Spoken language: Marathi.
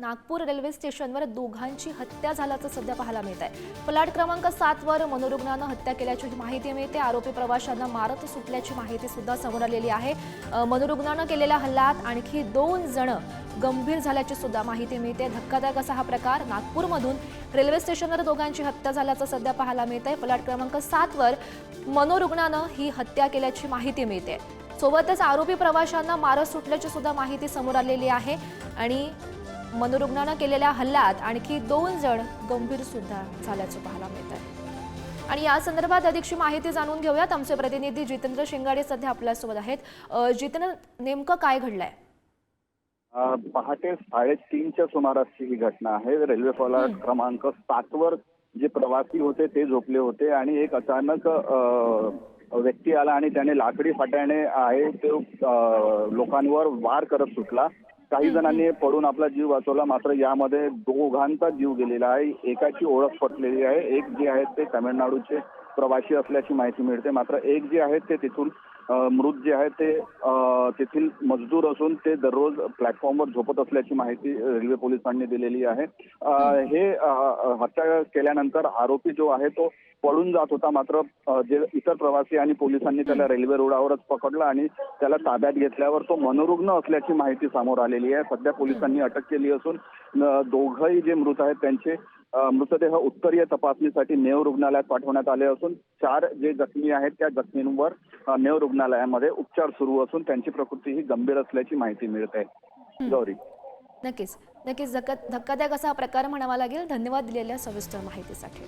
नागपूर रेल्वे स्टेशनवर दोघांची हत्या झाल्याचं सध्या पाहायला मिळत आहे. फलाट क्रमांक सातवर मनोरुग्णानं हत्या केल्याची माहिती मिळते. आरोपी प्रवाशांना मारत सुटल्याची माहिती सुद्धा समोर आलेली आहे. मनोरुग्णानं केलेल्या हल्ल्यात आणखी दोन जण गंभीर झाल्याची सुद्धा माहिती मिळते. धक्कादायक असा हा प्रकार नागपूरमधून रेल्वे स्टेशनवर दोघांची हत्या झाल्याचं सध्या पाहायला मिळतंय. फलाट क्रमांक सातवर मनोरुग्णानं ही हत्या केल्याची माहिती मिळते. सोबतच आरोपी प्रवाशांना मारत सुटल्याची सुद्धा माहिती समोर आलेली आहे. आणि मनोरुग्णानं केलेल्या हल्ल्यात आणखी दोन जण गंभीर सुद्धा झाल्याचं पाहायला मिळत आहे आणि या संदर्भात अधिकची माहिती जाणून घेऊयात. आमचे प्रतिनिधी जितेंद्र शिंगाडे सध्या आपल्यासोबत आहेत. जितेंद्र नेमकं काय घडलंय? पहाटे साडेतीनच्या सुमारासची ही घटना आहे. रेल्वे फलाट क्रमांक सातवर जे प्रवासी होते ते झोपले होते आणि एक अचानक व्यक्ती आला आणि त्याने लाकडी फाट्याने आहे तो लोकांवर वार करत सुटला. काही जणांनी पडून आपला जीव वाचवला मात्र यामध्ये दोघांचा जीव गेलेला आहे. एकाची ओळख पटलेली आहे. एक जे आहेत ते तामिळनाडूचे प्रवासी असल्याची माहिती मिळते. मात्र एक जे आहेत ते तिथून मृत जे आहेत ते तेथील मजदूर असून ते दररोज प्लॅटफॉर्मवर झोपत असल्याची माहिती रेल्वे पोलिसांनी दिलेली आहे. हे हत्या केल्यानंतर आरोपी जो आहे तो पळून जात होता मात्र जे इतर प्रवासी आणि पोलिसांनी त्याला रेल्वे रोडावरच पकडलं आणि त्याला ताब्यात घेतल्यावर तो मनोरुग्ण असल्याची माहिती समोर आलेली आहे. सध्या पोलिसांनी अटक केली असून दोघंही जे मृत आहेत त्यांचे मृतदेह उत्तरीय तपासणीसाठी नेव रुग्णालयात पाठवण्यात आले असून चार जे जखमी आहेत त्या जखमींवर नेव नेव रुग्णालयामध्ये उपचार सुरू असून त्यांची प्रकृती ही गंभीर असल्याची माहिती मिळत आहे. गौरी. नक्कीच. नक्कीच धक्का धक्कादायक असा प्रकार म्हणावा लागेल. धन्यवाद दिलेल्या सविस्तर माहितीसाठी.